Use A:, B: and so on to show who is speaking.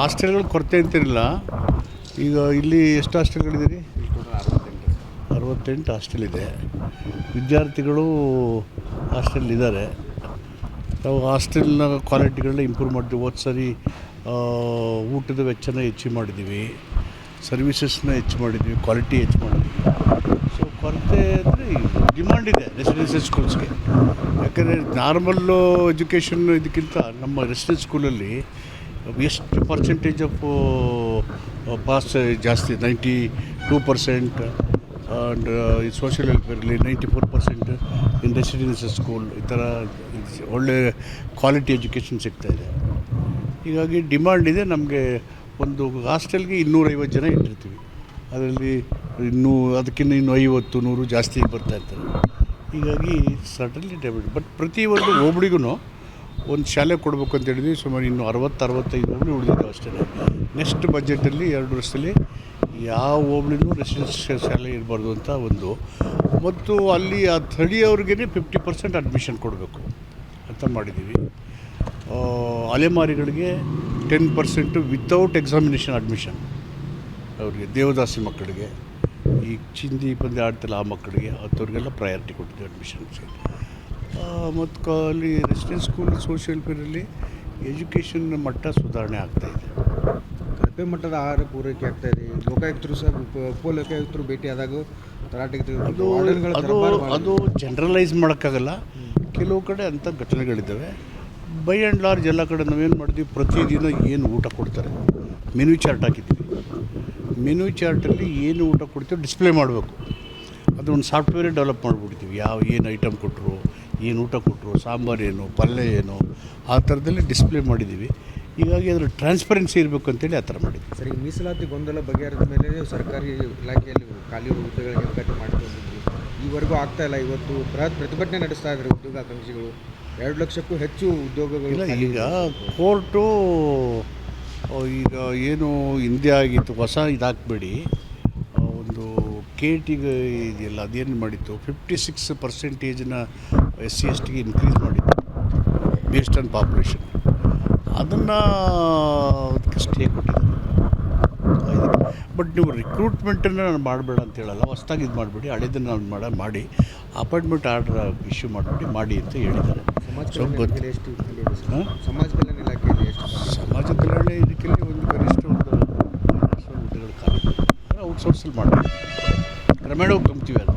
A: ಹಾಸ್ಟೆಲ್ಗಳು ಕೊರತೆ ಅಂತಿರಲಿಲ್ಲ ಈಗ ಇಲ್ಲಿ ಎಷ್ಟು ಹಾಸ್ಟೆಲ್ಗಳಿದ್ದೀರಿ ಅರವತ್ತೆಂಟು ಹಾಸ್ಟೆಲ್ ಇದೆ. ವಿದ್ಯಾರ್ಥಿಗಳು ಹಾಸ್ಟೆಲ್ ಇದ್ದಾರೆ. ನಾವು ಹಾಸ್ಟೆಲ್ನ ಕ್ವಾಲಿಟಿಗಳನ್ನ ಇಂಪ್ರೂವ್ ಮಾಡ್ತೀವಿ ಹೋದ ಸರಿ ಊಟದ ವೆಚ್ಚನ ಹೆಚ್ಚು ಮಾಡಿದ್ದೀವಿ. ಸರ್ವಿಸಸ್ನ ಹೆಚ್ಚು ಮಾಡಿದ್ವಿ ಕ್ವಾಲಿಟಿ ಹೆಚ್ಚು ಮಾಡಿದ್ವಿ ಸೊ ಕೊರತೆ ಅಂದರೆ ಡಿಮ್ಯಾಂಡ್ ಇದೆ ರೆಸಿಡೆನ್ಷಿಯಲ್ ಸ್ಕೂಲ್ಸ್ಗೆ ಯಾಕಂದರೆ ನಾರ್ಮಲ್ಲು ಎಜುಕೇಷನ್ ಇದಕ್ಕಿಂತ ನಮ್ಮ ರೆಸಿಡೆನ್ಸ್ ಸ್ಕೂಲಲ್ಲಿ ಎಷ್ಟು ಪರ್ಸೆಂಟೇಜ್ ಆಫ್ ಪಾಸ್ ಜಾಸ್ತಿ ನೈಂಟಿ ಟೂ ಪರ್ಸೆಂಟ್ ಆ್ಯಂಡ್ ಈ social ವೆಲ್ಫೇರಲ್ಲಿ ninety four percent in residential school ಈ ಥರ ಒಳ್ಳೆ ಕ್ವಾಲಿಟಿ ಎಜುಕೇಷನ್ ಸಿಗ್ತಾಯಿದೆ ಹೀಗಾಗಿ ಡಿಮ್ಯಾಂಡ್ ಇದೆ, ನಮಗೆ ಒಂದು ಹಾಸ್ಟೆಲ್ಗೆ ಇನ್ನೂರೈವತ್ತು ಜನ ಇಟ್ಟಿರ್ತೀವಿ. ಅದರಲ್ಲಿ ಇನ್ನೂ, ಅದಕ್ಕಿಂತ ಇನ್ನೂ ಐವತ್ತು, ನೂರು ಜಾಸ್ತಿ ಬರ್ತಾ ಇರ್ತಾರೆ. ಹೀಗಾಗಿ ಸಡನ್ಲಿ ಡೆಬಿಟ್ ಬಟ್ ಪ್ರತಿಯೊಂದು ಹೋಬಳಿಗೂ ಒಂದು ಶಾಲೆ ಕೊಡಬೇಕು ಅಂತ ಹೇಳಿದ್ವಿ, ಸುಮಾರು ಇನ್ನು ಅರವತ್ತು, ಅರವತ್ತೈದು ಹೋಬಳಿ ಉಳಿದಿದ್ದಾವೆ ಅಷ್ಟೇ. ನೆಕ್ಸ್ಟ್ ಬಜೆಟಲ್ಲಿ ಎರಡು ವರ್ಷದಲ್ಲಿ ಯಾವ ಹೋಬಳಿನೂ ರೆಸಿಡೆನ್ಷಿಯಲ್ ಶಾಲೆ ಇರಬಾರ್ದು ಅಂತ ಒಂದು. ಮತ್ತು ಅಲ್ಲಿ ಆ ಸ್ಥಳೀಯವ್ರಿಗೆ ಫಿಫ್ಟಿ ಪರ್ಸೆಂಟ್ ಅಡ್ಮಿಷನ್ ಕೊಡಬೇಕು ಅಂತ ಮಾಡಿದ್ದೀವಿ. ಅಲೆಮಾರಿಗಳಿಗೆ ten percent without examination admission ಅವರಿಗೆ ದೇವದಾಸಿ ಮಕ್ಕಳಿಗೆ, ಈ ಚಿಂದಿ ಪಂದ್ಯ ಆಡ್ತಲ್ಲ ಆ ಮಕ್ಕಳಿಗೆ ಅಂಥವ್ರಿಗೆಲ್ಲ ಪ್ರಯಾರಿಟಿ ಕೊಟ್ಟಿದ್ದೀವಿ ಅಡ್ಮಿಷನ್ಸ್ಗೆ ಮತ್ತು ಅಲ್ಲಿ ರೆಸಿಡೆನ್ಸ್ ಸ್ಕೂಲ್ ಸೋಷಿಯಲ್ ಫೇರಲ್ಲಿ ಎಜುಕೇಷನ್ ಮಟ್ಟ ಸುಧಾರಣೆ ಆಗ್ತಾಯಿದೆ
B: ಕಡಿಮೆ ಮಟ್ಟದ ಆಹಾರ ಪೂರೈಕೆ ಆಗ್ತಾ ಇದೆ. ಲೋಕಾಯುಕ್ತರು ಸಹ ಉಪ ಉಪಲೋಕಾಯುಕ್ತರು ಭೇಟಿಯಾದಾಗ
A: ಅದು ಅದು. ಅದು ಜನರಲೈಸ್ ಮಾಡೋಕ್ಕಾಗಲ್ಲ. ಕೆಲವು ಕಡೆ ಅಂಥ ಘಟನೆಗಳಿದ್ದಾವೆ. ಬೈ ಆ್ಯಂಡ್ ಲಾರ್ಜ್ ಎಲ್ಲ ಕಡೆ ನಾವೇನು ಮಾಡ್ತೀವಿ? ಪ್ರತಿದಿನ ಏನು ಊಟ ಕೊಡ್ತಾರೆ. ಮೆನು ಚಾರ್ಟ್ ಹಾಕಿದ್ದೀವಿ. ಮೆನು ಚಾರ್ಟಲ್ಲಿ ಏನು ಊಟ ಕೊಡ್ತೀವಿ? ಡಿಸ್ಪ್ಲೇ ಮಾಡಬೇಕು. ಅದೊಂದು ಸಾಫ್ಟ್ವೇರೇ ಡೆವಲಪ್ ಮಾಡಿಬಿಡ್ತೀವಿ. ಯಾವ ಏನು ಐಟಮ್ ಕೊಟ್ಟರು ಏನು ಊಟ ಕೊಟ್ಟರು ಸಾಂಬಾರು ಏನು ಪಲ್ಯ ಏನು ಆ ಥರದಲ್ಲಿ ಡಿಸ್ಪ್ಲೇ ಮಾಡಿದ್ದೀವಿ. ಹೀಗಾಗಿ ಅದರ ಟ್ರಾನ್ಸ್ಪರೆನ್ಸಿ ಇರಬೇಕು ಅಂತೇಳಿ ಆ ಥರ ಮಾಡಿದ್ವಿ
B: ಸರಿ ಮೀಸಲಾತಿ ಗೊಂದಲ ಬಗೆಹರಿದ ಮೇಲೆ ಸರ್ಕಾರಿ ಇಲಾಖೆಯಲ್ಲಿ ಖಾಲಿ ಹುದ್ದೆಗಳಿಗೆ ಅವಕಾಶ ಮಾಡಿಕೊಂಡಿದ್ವಿ ಈವರೆಗೂ ಆಗ್ತಾ ಇಲ್ಲ. ಇವತ್ತು ಬೃಹತ್ ಪ್ರತಿಭಟನೆ ನಡೆಸ್ತಾ ಇದ್ದಾರೆ ಉದ್ಯೋಗಾಕಾಂಕ್ಷಿಗಳು. ಎರಡು ಲಕ್ಷಕ್ಕೂ ಹೆಚ್ಚು ಉದ್ಯೋಗಗಳು
A: ಈಗ. ಕೋರ್ಟು ಈಗ ಏನು ಹಿಂದೆ ಆಗಿತ್ತು ಹೊಸ ಇದಾಕಬೇಡಿ ಒಂದು ಕೆ ಟಿಗೆ ಇದೆಯಲ್ಲ ಅದೇನು ಮಾಡಿತ್ತು? ಫಿಫ್ಟಿ ಸಿಕ್ಸ್ ಪರ್ಸೆಂಟೇಜ್ನ ಎಸ್ ಸಿ ಎಸ್ ಟಿಗೆ ಇನ್ಕ್ರೀಸ್ ಮಾಡಿದ್ದು ಬೇಸ್ಡ್ ಆನ್ ಪಾಪ್ಯುಲೇಷನ್ ಅದನ್ನು ಅದಕ್ಕೆ ಸ್ಟೇ ಕೊಟ್ಟಿದ್ದಾರೆ. ಬಟ್ ನೀವು ರಿಕ್ರೂಟ್ಮೆಂಟನ್ನು ನಾನು ಮಾಡಬೇಡ ಅಂತ ಹೇಳಲ್ಲ ಹೊಸ್ದಾಗಿ ಇದು ಮಾಡಿಬಿಡಿ ಹಳೇದನ್ನು ನಾನು ಮಾಡ ಮಾಡಿ ಅಪಾಯಿಂಟ್ಮೆಂಟ್ ಆರ್ಡರ್ ಇಶ್ಯೂ ಮಾಡಿಬಿಡಿ ಮಾಡಿ ಅಂತ ಹೇಳಿದ್ದಾರೆ.
B: ಸಮಾಜ ಕಲ್ಯಾಣ ಇಲಾಖೆಯಲ್ಲಿ? ಸಮಾಜ ಕಲ್ಯಾಣ ಇಲಾಖೆಯಲ್ಲಿ
A: ಒಂದು ಗರಿಷ್ಠ ಒಂದು ಹುದ್ದೆಗಳ ಅಂದರೆ ಔಟ್ಸೋರ್ಸಲ್ಲಿ ಮಾಡಿ ಕ್ರಮೇಣವಾಗಿ ತುಂಬ್ತೀವಿ ಅದು